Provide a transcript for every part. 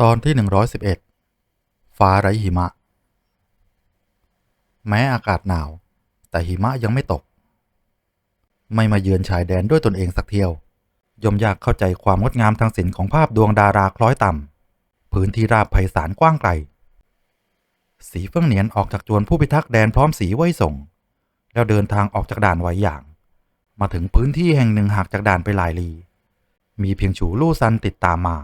ตอนที่ 111 ฟ้าไร้หิมะ แม้อากาศหนาว แต่หิมะยังไม่ตก ไม่มาเยือนชายแดนด้วยตนเองสักเที่ยวย่อมยากเข้าใจความงดงามทางศิลป์ของภาพดวงดาราคล้อยต่ำพื้นที่ราบไพศาลกว้างไกล สีเฟื่องเหนียนออกจากจวนผู้พิทักษ์แดนพร้อมสีไว้ส่ง แล้วเดินทางออกจากด่านไว้อย่าง มาถึงพื้นที่แห่งหนึ่งห่างจากด่านไปหลายลี มีเพียงฉูลู่ซันติดตามมา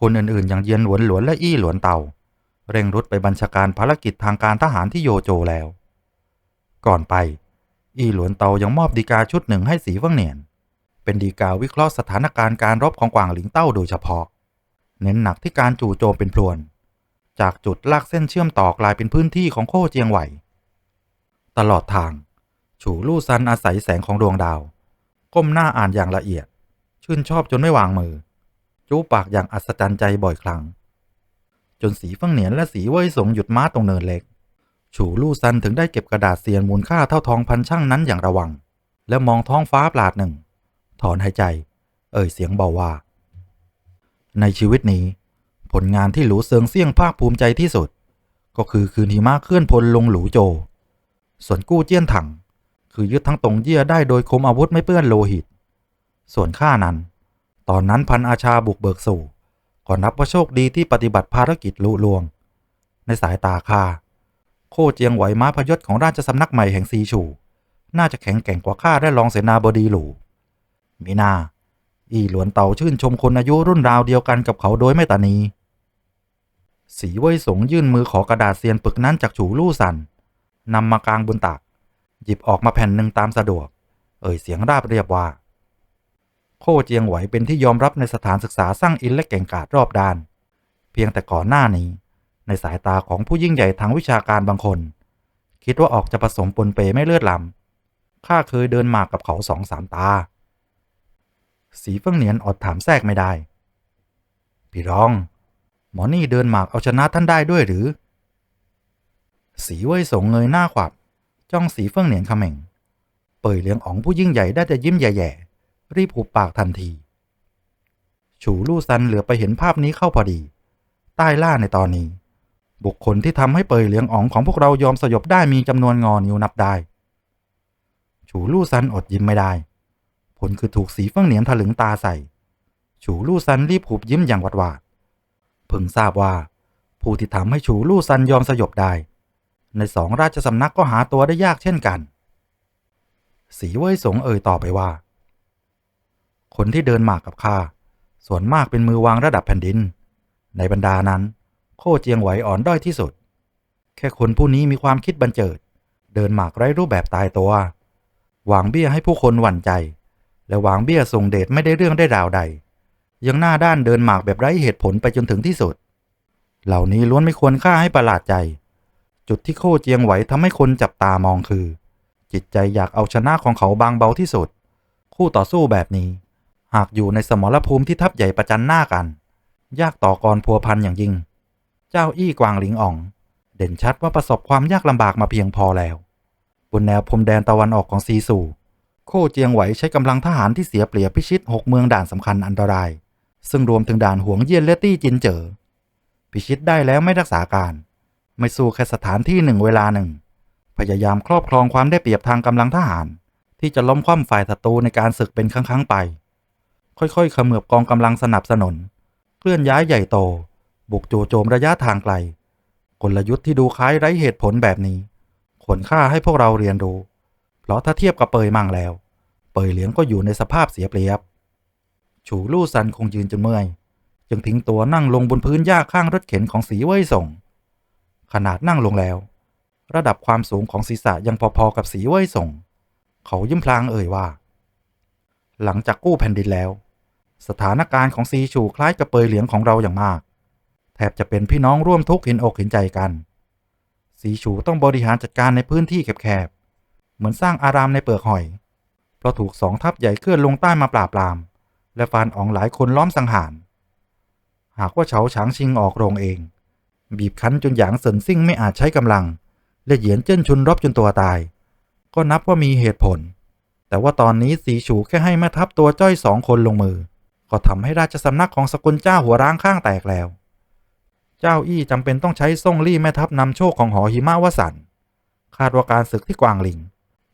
คนอื่นๆ อย่างเยียนหลวนหลวนและอี้หลวนเตาเร่งรุดไปบัญชาการภารกิจทางการทหารที่โยโจแล้ว ก่อนไป อี้หลวนเตายังมอบดีกาชุดหนึ่งให้สีเฟิงเหนียน เป็นดีกาวิเคราะห์สถานการณ์การรบของกวางหลิงเต้าโดยเฉพาะ เน้นหนักที่การจู่โจมเป็นพลวน จากจุดลากเส้นเชื่อมต่อกลายเป็นพื้นที่ของโคเจียงไหว ตลอดทาง ฉูลู่ซันอาศัยแสงของดวงดาว ก้มหน้าอ่านอย่างละเอียด ชื่นชอบจนไม่วางมือ จูปากอย่างอัศจรรย์ใจบ่อยครั้ง จนสีฟังเหนียนและสีเว่ยสงหยุดม้าตรงเนินเล็ก ฉูลู่ซันถึงได้เก็บกระดาษเซียนมูลค่าเท่าทองพันช่างนั้นอย่างระวัง แล้วมองท้องฟ้าปลาดหนึ่ง ถอนหายใจ เอ่ยเสียงเบาว่า ในชีวิตนี้ ผลงานที่หลูเซิงเซี่ยงภาคภูมิใจที่สุด ก็คือคืนหิมะเคลื่อนพลลงหลูโจ ส่วนกู้เจี้ยนถัง คือยึดทั้งตรงเยี่ยได้โดยคมอาวุธไม่เปื้อนโลหิต ส่วนข้านั้น ตอนนั้นพันอาชาบุกเบิกสู่ก็นับว่าโชคดีที่ปฏิบัติภารกิจลุลวง ในสายตาข้าโคเจียงไหวม้าพยศของราชสำนักใหม่แห่งซีชู น่าจะแข็งแกร่งกว่าข้าได้รองเสนาบดีหลูมีนาอีหลวนเต่าชื่นชมคนอายุรุ่นราวเดียวกันกับเขาโดยไม่ตานี สีเว่ยสงยื่นมือขอกระดาษเซียนปึกนั้นจากฉูลู่สันนำมากลางบนตัก หยิบออกมาแผ่นหนึ่งตามสะดวก เอ่ยเสียงราบเรียบว่า โคเจียงไหวเป็นที่ยอมรับในสถานศึกษาสร้างอินและเก่งกาจรอบด้าน เพียงแต่ก่อนหน้านี้ ในสายตาของผู้ยิ่งใหญ่ทางวิชาการบางคน คิดว่าออกจะผสมปนเปไม่เลือดลำข้าเคยเดินหมากกับเขาสองสามตา สีเฟิงเหนียนอดถามแทรกไม่ได้ พี่รอง หมอนี่เดินหมากเอาชนะท่านได้ด้วยหรือ สีเว่ยสงเงยหน้าขวับ จ้องสีเฟิงเหนียนเขม่ง เป่ยเลี้ยงอ๋องผู้ยิ่งใหญ่ได้แต่ยิ้มแย่ๆ รีบหุบปากทันที ฉูลู่ซันเหลือไปเห็นภาพนี้เข้าพอดี ใต้ล่าในตอนนี้ บุคคลที่ทำให้เปยเหลียงอ๋องของพวกเรายอมสยบได้มีจำนวนงอนิ้วนับได้ ฉูลู่ซันอดยิ้มไม่ได้ ผลคือถูกสีเฟิงเหนียนถลึงตาใส่ ฉูลู่ซันรีบหุบยิ้มอย่างหวาดหวาดเพิ่งทราบว่า ผู้ที่ทำให้ฉูลู่ซันยอมสยบได้ ในสองราชสำนักก็หาตัวได้ยากเช่นกัน สีเว่ยสงเอ่ยต่อไปว่า คนที่เดินหมากกับข้าส่วนมากเป็นมือวางระดับแผ่นดิน ในบรรดานั้น โคเจียงไหวอ่อนด้อยที่สุด แค่คนผู้นี้มีความคิดบันเจิด เดินหมากไร้รูปแบบตายตัววางเบี้ยให้ผู้คนหวั่นใจ และวางเบี้ยส่งเดชไม่ได้เรื่องได้ราวใด ยังหน้าด้านเดินหมากแบบไร้เหตุผลไปจนถึงที่สุด เหล่านี้ล้วนไม่ควรค่าให้ประหลาดใจ จุดที่โคเจียงไหวทำให้คนจับตามองคือ จิตใจอยากเอาชนะของเขาบางเบาที่สุด คู่ต่อสู้แบบนี้ หากอยู่ในสมรภูมิที่ทัพใหญ่ประจันหน้ากัน ยากต่อกรพัวพันอย่างยิ่ง เจ้าอี้กวางหลิงอ่อง เด่นชัดว่าประสบความยากลำบากมาเพียงพอแล้ว บนแนวพรมแดนตะวันออกของซีซูโคเจียงไหวใช้กำลังทหารที่เสียเปรียบพิชิตหกเมืองด่านสำคัญอันตราย ซึ่งรวมถึงด่านหวงเยี่ยนและตี้จินเจอพิชิตได้แล้วไม่รักษาการ ไม่สู้แค่สถานที่หนึ่งเวลาหนึ่ง พยายามครอบครองความได้เปรียบทางกำลังทหาร ที่จะล้มคว่ำฝ่ายศัตรูในการศึกเป็นครั้งๆไป ค่อยๆขมือบกองกำลังสนับสนุน เคลื่อนย้ายใหญ่โต บุกจู่โจมระยะทางไกล กลยุทธ์ที่ดูคล้ายไร้เหตุผลแบบนี้ขนค่าให้พวกเราเรียนรู้ เพราะถ้าเทียบกับเปยมั่งแล้ว เปยเหลียงก็อยู่ในสภาพเสียเปรียบ ฉูลู่ซันคงยืนจนเมื่อย จึงทิ้งตัวนั่งลงบนพื้นหญ้าข้างรถเข็นของสีเว่ยส่ง ขนาดนั่งลงแล้ว ระดับความสูงของศีรษะยังพอๆกับสีเว่ยส่ง เขายิ้มพลางเอ่ยว่า หลังจากกู้แผ่นดินแล้ว สถานการณ์ของซีชูคล้ายกับเปยเหลียงของเราอย่างมาก แทบจะเป็นพี่น้องร่วมทุกข์เห็นอกเห็นใจกันสีชูต้องบริหารจัดการในพื้นที่แคบๆเหมือนสร้างอารามในเปลือกหอย เพราะถูกสองทัพใหญ่เคลื่อนลงใต้มาปราบปราม และฟานอ๋องหลายคนล้อมสังหารหากว่าเฉาฉางชิงออกโรงเอง บีบคั้นจนหยางเซินซิ่งไม่อาจใช้กำลัง และเหยียนเจิ้นชุนรบจนตัวตาย ก็นับว่ามีเหตุผล แต่ว่าตอนนี้สีฉูแค่ให้แม่ทัพตัวจ้อยสองคนลงมือ ก็ทำให้ราชสำนักของสกุลเจ้าหัวร้างข้างแตกแล้ว เจ้าอี้จำเป็นต้องใช้ส่งลี่แม่ทัพนำโชคของหอหิมะวสันคาดว่าการศึกที่กวางหลิง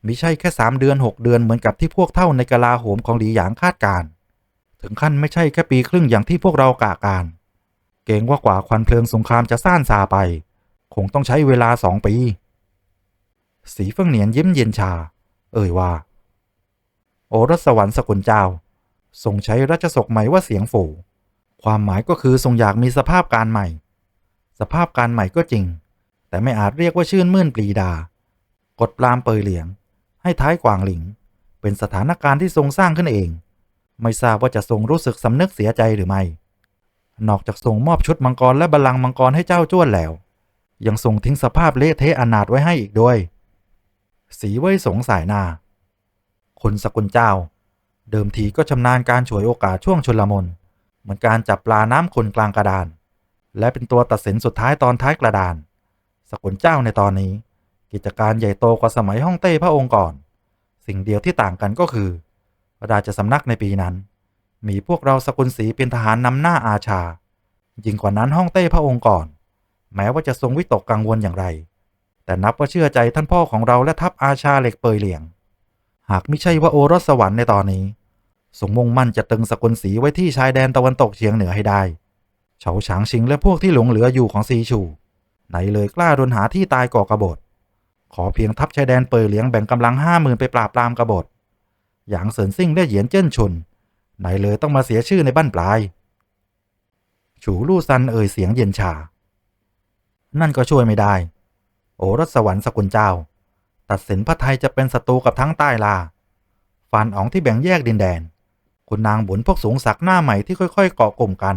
มิใช่แค่สามเดือนหกเดือนเหมือนกับที่พวกเท่าในกลาโหมของหลีหยางคาดการ ถึงขั้นไม่ใช่แค่ปีครึ่งอย่างที่พวกเรากะการ เกรงว่ากว่าควันเพลิงสงครามจะซ่านซาไป คงต้องใช้เวลาสองปี สีเฟิงเหนียนยิ้มเย็นชา เอ่ยว่า โอรสสวรรค์สกุลเจ้า ทรงใช้รัชสกใหม่ว่าเสียงฝูความหมายก็คือทรงอยากมีสภาพการใหม่ สภาพการใหม่ก็จริง แต่ไม่อาจเรียกว่าชื่นมื่นปรีดา กดปรามเปยเหลียง ให้ท้ายกวางหลิง เป็นสถานการณ์ที่ทรงสร้างขึ้นเอง ไม่ทราบว่าจะทรงรู้สึกสำนึกเสียใจหรือไม่ นอกจากทรงมอบชุดมังกรและบัลลังก์มังกรให้เจ้าจ้วนแล้ว ยังทรงทิ้งสภาพเละเทะอนาถไว้ให้อีกด้วย สีเว่ยสงสายหน้าคนสกุลเจ้า เดิมทีก็ชำนาญการฉวยโอกาสช่วงชลมนเหมือนการจับปลาน้ำคนกลางกระดาน และเป็นตัวตัดสินสุดท้ายตอนท้ายกระดาน สกุลเจ้าในตอนนี้ กิจการใหญ่โตกว่าสมัยฮ่องเต้พระองค์ก่อน สิ่งเดียวที่ต่างกันก็คือ ราชสำนักในปีนั้น มีพวกเราสกุลศรีเป็นทหารนำหน้าอาชา ยิ่งกว่านั้นฮ่องเต้พระองค์ก่อน แม้ว่าจะทรงวิตกกังวลอย่างไร แต่นับว่าเชื่อใจท่านพ่อของเราและทัพอาชาเหล็กเปยเหลียง หากไม่ใช่ว่าโอรสสวรรค์ในตอนนี้ทรงมุ่งมั่นจะตึงสกุลศรีไว้ที่ชายแดนตะวันตกเฉียงเหนือให้ได้ เฉาฉางชิงและพวกที่หลงเหลืออยู่ของซีชูไหนเลยกล้าดนหาที่ตายก่อกระบฏขอเพียงทัพชายแดนเปยเหลียงแบ่งกำลังห้าหมื่นไปปราบปรามกบฏ อย่างเสินซิ่งและเหยียนเจิ้นชุน ไหนเลยต้องมาเสียชื่อในบ้านปลาย ฉูลู่ซันเอ่ยเสียงเย็นชา นั่นก็ช่วยไม่ได้ โอรสสวรรค์สกุลเจ้า ตัดสินพระไทยจะเป็นศัตรูกับทั้งใต้ลาฟานอ๋องที่แบ่งแยกดินแดน คุณนางบุญพวกสูงศักดิ์หน้าใหม่ที่ค่อยๆเกาะกลุ่มกัน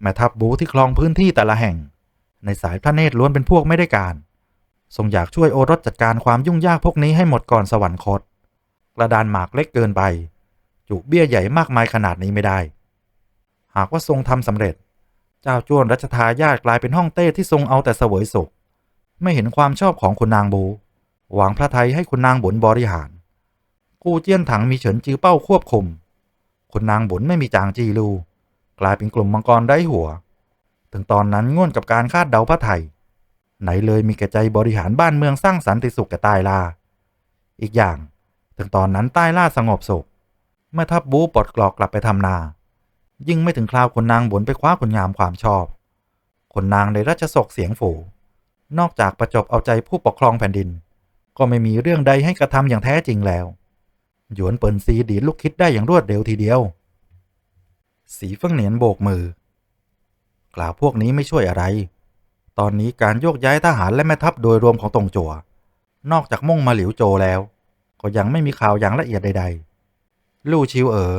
แม่ทัพบูที่คลองพื้นที่แต่ละแห่ง ในสายพระเนตรล้วนเป็นพวกไม่ได้การ ทรงอยากช่วยโอรสจัดการความยุ่งยากพวกนี้ให้หมดก่อนสวรรคต กระดานหมากเล็กเกินไป จุเบี้ยใหญ่มากมายขนาดนี้ไม่ได้ หากว่าทรงทำสำเร็จ เจ้าจ้วนรัชทายาทกลายเป็นห้องเต้ที่ทรงเอาแต่เสวยสุข ไม่เห็นความชอบของคุณนางบู หวางพระไทยให้คุณนางบุญบริหาร กูเจี้ยนถังมีเฉินจือเป้าควบคุม คุณนางบุญไม่มีจางจีลูกลายเป็นกลุ่มมังกรได้หัว ถึงตอนนั้นง่วนกับการคาดเดาพระไทย ไหนเลยมีแก่ใจบริหารบ้านเมืองสร้างสันติสุขแก่ใต้ลา อีกอย่าง ถึงตอนนั้นใต้ล่าสงบสุข เมื่อทัพบูปลดกรอกกลับไปทำนา ยิ่งไม่ถึงคราวคนนางบุญไปคว้าคนงามความชอบ คนนางในราชสกเสียงฝูนอกจากประจบเอาใจผู้ปกครองแผ่นดิน ก็ไม่มีเรื่องใดให้กระทำอย่างแท้จริงแล้ว หยวนเปินซีดีลูกคิดได้อย่างรวดเร็วทีเดียว สีเฟิงเหนียนโบกมือ กล่าวพวกนี้ไม่ช่วยอะไร ตอนนี้การโยกย้ายทหารและแม่ทัพโดยรวมของตงจัว นอกจากมุ่งมาหลิวโจแล้ว ก็ยังไม่มีข่าวอย่างละเอียดใด ๆ ลู่ชิวเอ๋อ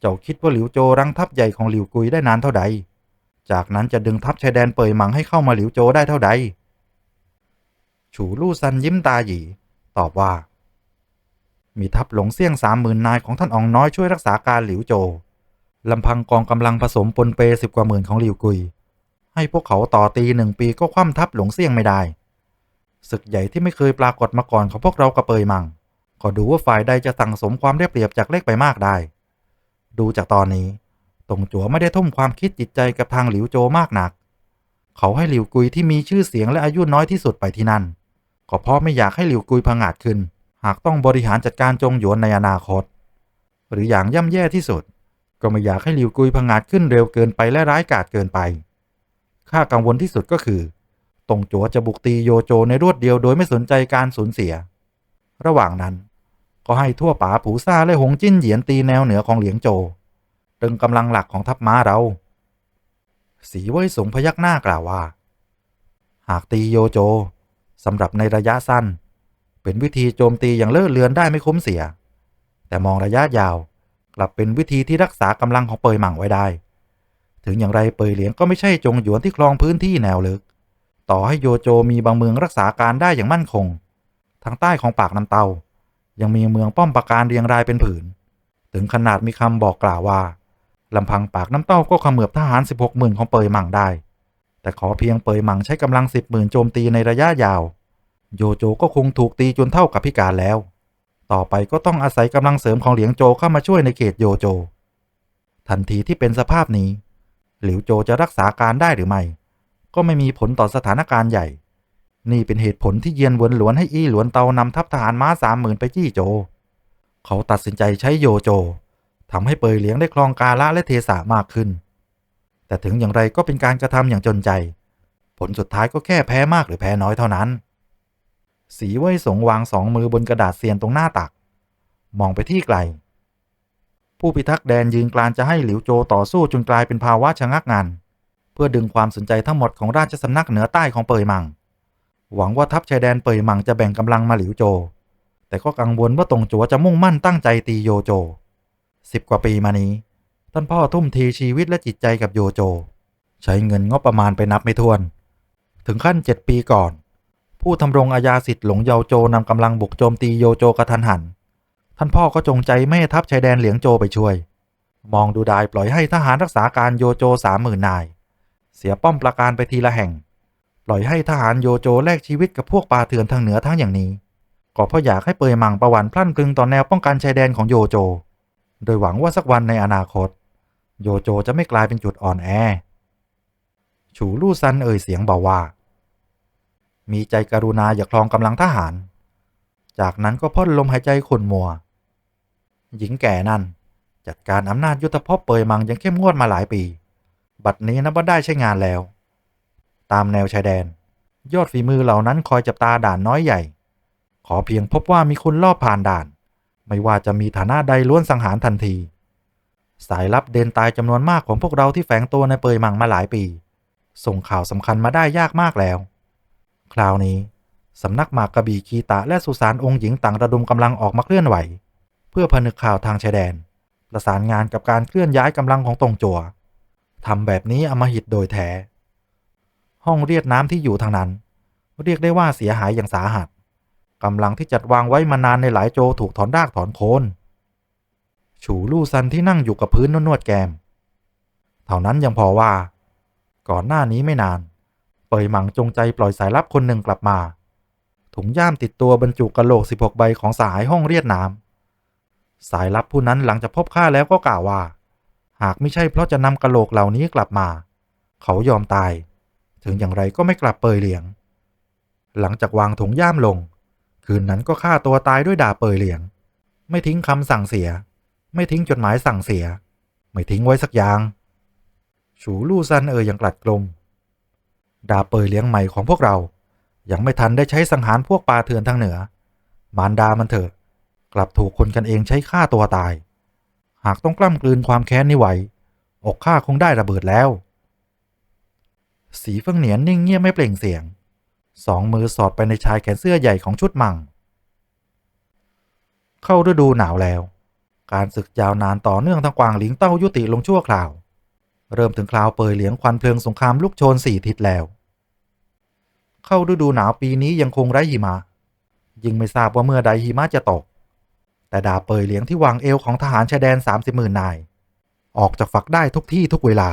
เจ้าคิดว่าหลิวโจรังทัพใหญ่ของหลิวกุยได้นานเท่าใด จากนั้นจะดึงทัพชายแดนเปยหมังให้เข้ามาหลิวโจได้เท่าใด ฉูลู่ซันยิ้มตาหยีตอบว่า มีทัพหลงเสี่ยงสามหมื่นนายของท่านอองน้อยช่วยรักษาการหลิวโจลำพังกองกำลังผสมปนเปสิบกว่าหมื่นของหลิวกุย ให้พวกเขาต่อตีหนึ่งปีก็คว่ำทัพหลงเสี่ยงไม่ได้ศึกใหญ่ที่ไม่เคยปรากฏมาก่อนของพวกเรากระเปยมัง ก็ดูว่าฝ่ายใดจะสั่งสมความได้เปรียบจากเล็กไปมากได้ ดูจากตอนนี้ตงจัวไม่ได้ทุ่มความคิดจิตใจกับทางหลิวโจมากนัก เขาให้หลิวกุยที่มีชื่อเสียงและอายุน้อยที่สุดไปที่นั่น ก็เพราะไม่อยากให้หลิวกุยพังอาจขึ้น หากต้องบริหารจัดการจงหยวนในอนาคต หรืออย่างย่ำแย่ที่สุด ก็ไม่อยากให้หลิวกุยพังอาจขึ้นเร็วเกินไปและร้ายกาจเกินไป ข้ากังวลที่สุดก็คือตงจัวจะบุกตีโยโจในรวดเดียวโดยไม่สนใจการสูญเสีย ระหว่างนั้น ก็ให้ทั่วป่าผูซ่าและหงจิ้นเหยียนตีแนวเหนือของเหลียงโจตึงกำลังหลักของทัพม้าเรา สีเว่ยสงพยักหน้ากล่าวว่า หากตีโยโจสำหรับในระยะสั้น เป็นวิธีโจมตีอย่างเลื่อเลือนได้ไม่คุ้มเสีย แต่มองระยะยาวกลับเป็นวิธีที่รักษากำลังของเปยหมั่งไว้ได้ ถึงอย่างไรเปยเหลียงก็ไม่ใช่จงหยวนที่คลองพื้นที่แนวลึก ต่อให้โยโจมีบางเมืองรักษาการได้อย่างมั่นคง ทางใต้ของปากน้ำเตา ยังมีเมืองป้อมปราการเรียงรายเป็นผืน ถึงขนาดมีคำบอกกล่าวว่าลำพังปากน้ำเต้าก็ขมือบทหาร 16หมื่นของเปยหมั่งได้ แต่ขอเพียงเปยหมั่งใช้กำลัง 10หมื่นโจมตีในระยะยาว โยโจก็คงถูกตีจนเท่ากับพิการแล้ว ต่อไปก็ต้องอาศัยกำลังเสริมของเหลียงโจเข้ามาช่วยในเขตโยโจ ทันทีที่เป็นสภาพนี้ หลิวโจจะรักษาการได้หรือไม่ ก็ไม่มีผลต่อสถานการณ์ใหญ่ นี่เป็นเหตุผลที่เยียนหวนหลวนให้อี้หลวนเตานำทัพทหารม้าสามหมื่นไปจี้โจ เขาตัดสินใจใช้โยโจทำให้เปยเหลียงได้คลองกาละและเทสามากขึ้น แต่ถึงอย่างไรก็เป็นการกระทำอย่างจนใจ ผลสุดท้ายก็แค่แพ้มากหรือแพ้น้อยเท่านั้น สีเว่ยสงวางสองมือบนกระดาษเซียนตรงหน้าตัก มองไปที่ไกล ผู้พิทักษ์แดนยืนกลานจะให้หลิวโจต่อสู้จนกลายเป็นภาวะชะงักงัน เพื่อดึงความสนใจทั้งหมดของราชสำนักเหนือใต้ของเปยมัง หวังว่าทัพชายแดนเปยมังจะแบ่งกำลังมาหลิวโจ แต่ก็กังวลว่าตงจัวจะมุ่งมั่นตั้งใจตีโยโจสิบกว่าปีมานี้ ท่านพ่อทุ่มเทชีวิตและจิตใจกับโยโจ ใช้เงินงบประมาณไปนับไม่ถ้วน ถึงขั้นเจ็ดปีก่อน ผู้ทำรงอาญาสิทธิ์หลงเยาโจนำกำลังบุกโจมตีโยโจกระทันหัน ท่านพ่อก็จงใจไม่ทัพชายแดนเหลียงโจไปช่วย มองดูดายปล่อยให้ทหารรักษาการโยโจสามหมื่นนาย เสียป้อมประการไปทีละแห่ง ปล่อยให้ทหารโยโจแลกชีวิตกับพวกป่าเถื่อนทางเหนือทั้งอย่างนี้ ก็เพราะอยากให้เปยมังประวันพลั่นพลึงต่อแนวป้องกันชายแดนของโยโจ โดยหวังว่าสักวันในอนาคต โยโจจะไม่กลายเป็นจุดอ่อนแอ ฉูลู่ซันเอ่ยเสียงเบาว่า มีใจกรุณาอย่าคลองกำลังทหาร จากนั้นก็พ่นลมหายใจขุ่นมัว หญิงแก่นั่น จัดการอำนาจยุทธภพเปยมังยังเข้มงวดมาหลายปี บัดนี้นับว่าได้ใช้งานแล้ว ตามแนวชายแดน ยอดฝีมือเหล่านั้นคอยจับตาด่านน้อยใหญ่ ขอเพียงพบว่ามีคนลอบผ่านด่าน ไม่ว่าจะมีฐานะใดล้วนสังหารทันที สายลับเดินตายจำนวนมากของพวกเราที่แฝงตัวในเปยมังมาหลายปี ส่งข่าวสำคัญมาได้ยากมากแล้ว คราวนี้สำนักหมากกระบี่คีตะและสุสานองค์หญิงต่างระดมกำลังออกมาเคลื่อนไหว เพื่อผนึกข่าวทางชายแดน ประสานงานกับการเคลื่อนย้ายกำลังของตงจัวทำแบบนี้อมหิตโดยแท้ ห้องเรียดน้ำที่อยู่ทางนั้น เรียกได้ว่าเสียหายอย่างสาหัสกำลังที่จัดวางไว้มานานในหลายโจถูกถอนรากถอนโคนฉูลู่ซันที่นั่งอยู่กับพื้นนวดแกม เท่านั้นยังพอว่า ก่อนหน้านี้ไม่นาน เปยหมังจงใจปล่อยสายลับคนหนึ่งกลับมา ถุงย่ามติดตัวบรรจุกระโหลก 16 ใบของสหายห้องเรียดน้ำสายลับผู้นั้นหลังจากพบข้าแล้วก็กล่าวว่า หากไม่ใช่เพราะจะนำกระโหลกเหล่านี้กลับมา เขายอมตาย ถึงอย่างไรก็ไม่กลับเปยเหลียง หลังจากวางถุงย่ามลง คืนนั้นก็ฆ่าตัวตายด้วยดาเปยเหลียง ไม่ทิ้งคำสั่งเสีย ไม่ทิ้งจดหมายสั่งเสีย ไม่ทิ้งไว้สักอย่าง ฉูลู่ซันเอ่ยอย่างกลัดกลม ดาเปยเลียงใหม่ของพวกเรา ยังไม่ทันได้ใช้สังหารพวกปลาเถื่อนทางเหนือ มารดามันเถอะ กลับถูกคนกันเองใช้ฆ่าตัวตาย หากต้องกล้ำกลืนความแค้นนี้ไหวอกข้าคงได้ระเบิดแล้ว สีเฟิงเหนียนนิ่งเงียบไม่เปล่งเสียง สองมือสอดไปในชายแขนเสื้อใหญ่ของชุดมัง เข้าฤดูหนาวแล้ว การศึกยาวนานต่อเนื่องทางกวางหลิงเต้ายุติลงชั่วคราว เริ่มถึงคราวเปยเหลียงควันเพลิงสงครามลุกโชนสี่ทิศแล้ว เข้าฤดูหนาวปีนี้ยังคงไร้หิมะยิ่งไม่ทราบว่าเมื่อใดหิมะจะตก แต่ดาเปยเหลียงที่วางเอวของทหารชายแดนสามสิบหมื่นนาย ออกจากฝักได้ทุกที่ทุกเวลา